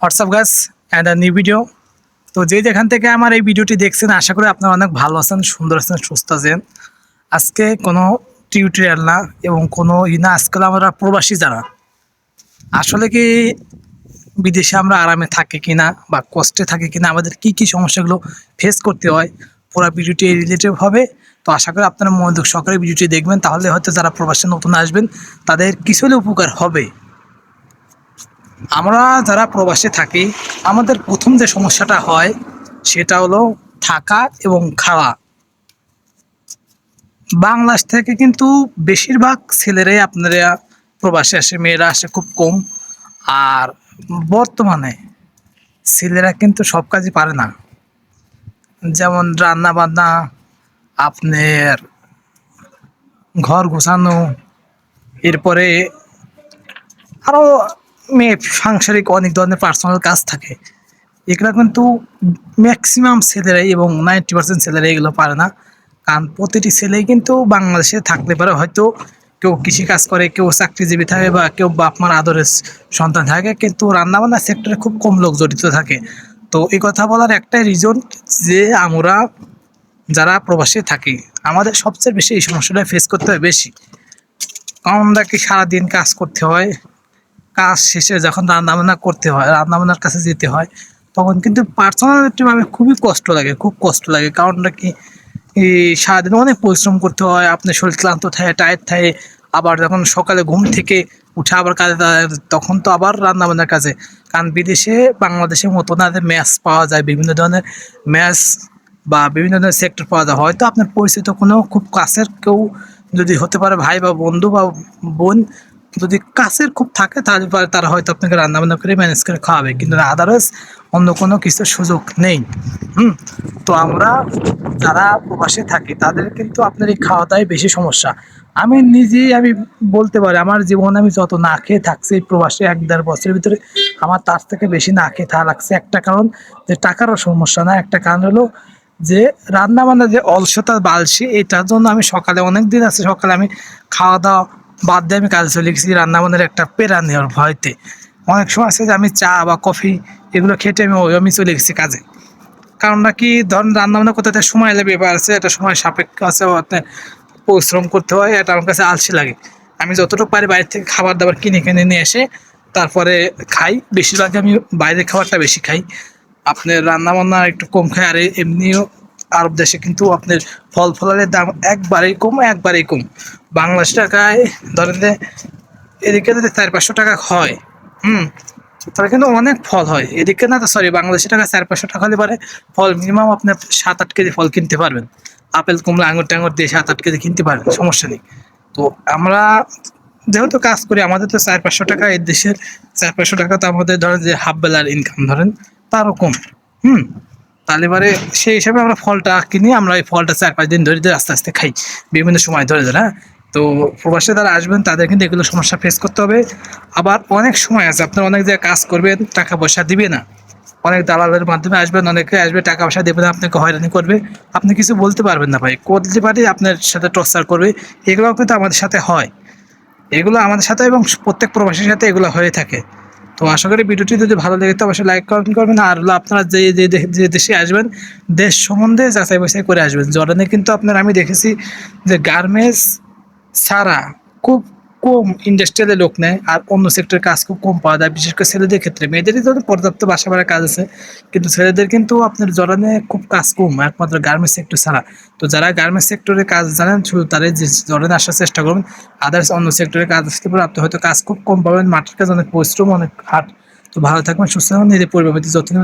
WhatsApp গাছ and a new video তো যে যেখান থেকে আমার এই ভিডিওটি দেখছেন, আশা করি আপনারা অনেক ভালো আছেন, সুন্দর আছেন, সুস্থ আছেন। আজকে কোনো টিউটোরিয়াল না এবং কোনো ই না, আজকাল আমরা প্রবাসী যারা। আসলে কি বিদেশে আমরা আরামে থাকি কিনা বা কষ্টে থাকি কিনা, আমাদের কি কি সমস্যাগুলো ফেস করতে হয়, পুরো ভিডিওটি রিলেটিভ হবে। তো আশা করি আপনারা মনোযোগ সহকারে ভিডিওটি দেখবেন, তাহলে হয়তো যারা প্রবাসে নতুন আসবেন, তাদের কিছু হলে উপকার হবে। আমরা যারা প্রবাসে থাকি, আমাদের প্রথম যে সমস্যাটা হয়, সেটা হলো থাকা এবং খাওয়া। বাংলাদেশ থেকে কিন্তু বেশিরভাগ ছেলেরাই আপনারা প্রবাসে আসে, মেয়েরা আসে খুব কম। আর বর্তমানে ছেলেরা কিন্তু সব কাজই পারে না। যেমন রান্না বান্না আপনার ঘর গোছানো, এরপরে আরও মেয়ে সাংসারিক অনেক ধরনের পার্সোনাল কাজ থাকে। এগুলো কিন্তু ম্যাক্সিমাম ছেলেরাই এবং নাইনটি পার্সেন্ট ছেলেরাই এগুলো পারে না। কারণ প্রতিটি ছেলেই কিন্তু বাংলাদেশে থাকতে পারে। হয়তো কেউ কৃষি কাজ করে, কেউ চাকরিজীবী থাকে বা কেউ বাপ মার আদরের সন্তান থাকে, কিন্তু রান্নাবান্না সেক্টরে খুব কম লোক জড়িত থাকে। তো এই কথা বলার একটাই রিজন যে আমরা যারা প্রবাসে থাকি, আমাদের সবচেয়ে বেশি এই সমস্যাটা ফেস করতে হয় বেশি। কারণ আমরা কি সারাদিন কাজ করতে হয় কাজ শেষে যখন রান্নাবান্না করতে হয়, রান্নাবান্নার কাছে যেতে হয়, তখন কিন্তু পার্সোনালিটিভাবে খুবই কষ্ট লাগে, খুব কষ্ট লাগে। কারণটা কি? সারাদিন অনেক পরিশ্রম করতে হয়, আপনার শরীর ক্লান্ত থাকে টায়ার্ড থাকে, আবার যখন সকালে ঘুম থেকে উঠে আবার কাজে তখন তো আবার রান্নাবান্নার কাজে। কারণ বিদেশে বাংলাদেশের মতো না ম্যাচ পাওয়া যায়, বিভিন্ন ধরনের ম্যাচ বা বিভিন্ন ধরনের সেক্টর পাওয়া যায়। হয়তো আপনার পরিচিত কোনো খুব কাছের কেউ যদি হতে পারে, ভাই বা বন্ধু বা বোন যদি কাছের খুব থাকে, তাহলে তারা হয়তো আপনাকে রান্নাবান্না করে ম্যানেজ করে খাওয়াবে। কিন্তু আদারওয়াইজ অন্য কোনো কিছু সুযোগ নেই। হুম? তো আমরা যারা প্রবাসে থাকি, তাদের কিন্তু আপনার এই খাওয়া বেশি সমস্যা। আমি নিজেই আমি বলতে পারি, আমার জীবনে আমি যত না খেয়ে থাকছি এই প্রবাসে এক দেড় বছরের ভিতরে, আমার তার থেকে বেশি না খেয়ে থাকা লাগছে। একটা কারণ যে টাকারও সমস্যা না, একটা কারণ হলো যে রান্না বান্না যে অলসতা, বালসি, এটার জন্য আমি সকালে অনেক দিন আছে, সকালে আমি খাওয়া দাওয়া বাদ দিয়ে আমি কাজে চলে গেছি রান্না বান্নার একটা পেরা নেওয়ার ভয়তে। অনেক সময় আছে যে আমি চা বা কফি এগুলো খেটে আমি আমি চলে গেছি কাজে। কারণ নাকি ধরেন রান্না বান্না করতে একটা সময় লাগে, ব্যাপার আছে, একটা সময় সাপেক্ষ আছে পরিশ্রম করতে হয়, এটা আমার কাছে আলসি লাগে। আমি যতটুকু পারি বাইরে থেকে খাবার দাবার কিনে কিনে নিয়ে এসে তারপরে খাই। বেশিরভাগ আমি বাইরের খাবারটা বেশি খাই। আপনার রান্নাবান্না একটু কম খাই, আর এমনিও আরব দেশে কিন্তু আপনার ফল ফলারের দাম একবারেই কম একবারেই কম। বাংলাদেশ টাকায় ধরেন যে এদিকে যদি চার পাঁচশো টাকা হয়, হুম, তাহলে কিন্তু অনেক ফল হয়। এদিকে না তো সরি বাংলাদেশি টাকা চার পাঁচশো টাকা হলে পারে ফল মিনিমাম আপনি সাত, আট কেজি ফল কিনতে পারবেন। আপেল, কুমড়া, আঙুর টাঙুর দিয়ে সাত, আট কেজি কিনতে পারবেন, সমস্যা নেই। তো আমরা যেহেতু কাজ করি, আমাদের তো চার পাঁচশো টাকা এই দেশের চার পাঁচশো টাকা তো আমাদের ধরেন যে হাফ বেলার ইনকাম ধরেন, তারও কম, হুম। তাহলে এবারে সেই হিসাবে আমরা ফলটা কিনি, আমরা এই ফলটা চার পাঁচ দিন ধরে ধরে আস্তে আস্তে খাই, বিভিন্ন সময় ধরে ধরে হ্যাঁ? তো প্রবাসে যারা আসবেন, তাদের কিন্তু এগুলো সমস্যা ফেস করতে হবে। আবার অনেক সময় আছে, আপনার অনেক জায়গায় কাজ করবেন, টাকা পয়সা দিবে না। অনেক দালালের মাধ্যমে আসবেন, অনেকে আসবে, টাকা পয়সা দেবে না, আপনাকে হয়রানি করবে। আপনি কিছু বলতে পারবেন না ভাই করতে পারি আপনার সাথে টর্চার করবে, এগুলোও কিন্তু আমাদের সাথে হয়। এগুলো আমাদের সাথে এবং প্রত্যেক প্রবাসীর সাথে এগুলো হয়ে থাকে। তো আশা করি ভিডিওটি যদি ভালো লেগে তো অবশ্যই লাইক কমেন্ট করবেন। আর হলো আপনারা যে যে যে দেশে আসবেন, দেশ সম্বন্ধে যাচাই বাছাই করে আসবেন। জর্ডানে কিন্তু আপনার আমি দেখেছি যে গার্মেন্টস ছাড়া খুব কম ইন্ডাস্ট্রিয়ালে লোক নেয় আর অন্য সেক্টরের কাজ খুব কম পাওয়া যায়, বিশেষ করে ছেলেদের ক্ষেত্রে। মেয়েদেরই তো পর্যাপ্ত বাসা বাড়ার কাজ আছে, কিন্তু ছেলেদের কিন্তু আপনার জরানে খুব কাজ কম, একমাত্র গার্মেন্টস সেক্টর ছাড়া। তো যারা গার্মেন্টস সেক্টরে কাজ জানেন, শুধু তারাই যে জরানে আসার চেষ্টা করুন আদার্স অন্য সেক্টরে কাজ আসতে পারে, আপনি হয়তো কাজ খুব কম পাবেন মাঠের কাজ অনেক পরিশ্রম, অনেক হাট। তো ভালো থাকবেন, সুস্থ থাকবেন, নিজের পরিবার যত্ন